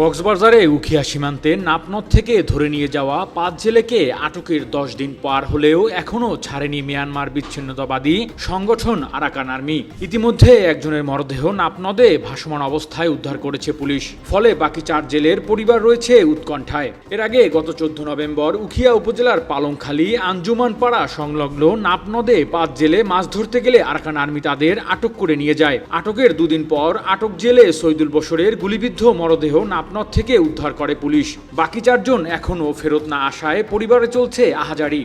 কক্সবাজারে উখিয়া সীমান্তে নাপনদ থেকে ধরে নিয়ে যাওয়া পাঁচ জেলেকে আটকের দশ দিন পার হলেও এখনও ছাড়েনি মিয়ানমার বিচ্ছিন্নতাবাদী সংগঠন আরাকান আর্মি। ইতিমধ্যে একজনের মরদেহ নাপনদে ভাসমান অবস্থায় উদ্ধার করেছে পুলিশ। ফলে বাকি চার জেলের পরিবার রয়েছে উৎকণ্ঠায়। এর আগে গত চোদ্দ নভেম্বর উখিয়া উপজেলার পালংখালী, আঞ্জুমানপাড়া সংলগ্ন নাপনদে পাঁচ জেলে মাছ ধরতে গেলে আরাকান আর্মি তাদের আটক করে নিয়ে যায়। আটকের দুদিন পর আটক জেলে সৈদুল বসরের গুলিবিদ্ধ মরদেহ নাপনদ থেকে উদ্ধার করে পুলিশ। বাকি চারজন এখনও ফেরত না আসায় পরিবারে চলছে আহাজারি।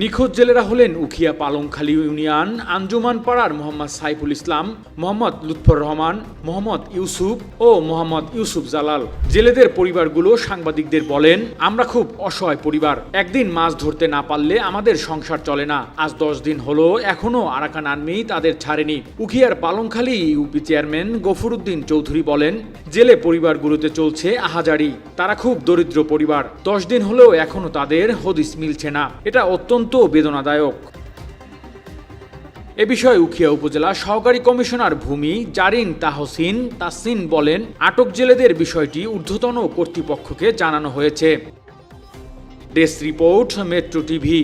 নিখোঁজ জেলেরা হলেন উখিয়া পালংখালী ইউনিয়ন, আঞ্জুমান পাড়ার মোহাম্মদ সাইফুল ইসলাম, মোহাম্মদ লুৎফর রহমান, মোহাম্মদ ইউসুফ ও মোহাম্মদ ইউসুফ জালাল। জেলেদের পরিবারগুলো সাংবাদিকদের বলেন, আমরা খুব অসহায় পরিবার। একদিন মাছ ধরতে না পারলে আমাদের সংসার চলে না। আজ দশ দিন হলো, এখনও আরাকান আর্মি তাদের ছাড়েনি। উখিয়ার পালংখালী ইউপি চেয়ারম্যান গফরুদ্দিন চৌধুরী বলেন, জেলে পরিবারগুলোতে চলছে আহাজারি। তারা খুব দরিদ্র পরিবার। দশ দিন হলেও এখনও তাদের হদিস মিলছে না। এটা অত্যন্ত বেদনাদায়ক। এ বিষয়ে উখিয়া উপজেলা সহকারী কমিশনার ভূমি জারিন তাহসিন তাসিন বলেন, আটক জেলেদের বিষয়টি ঊর্ধ্বতন কর্তৃপক্ষকে জানানো হয়েছে। Desk report, metro TV.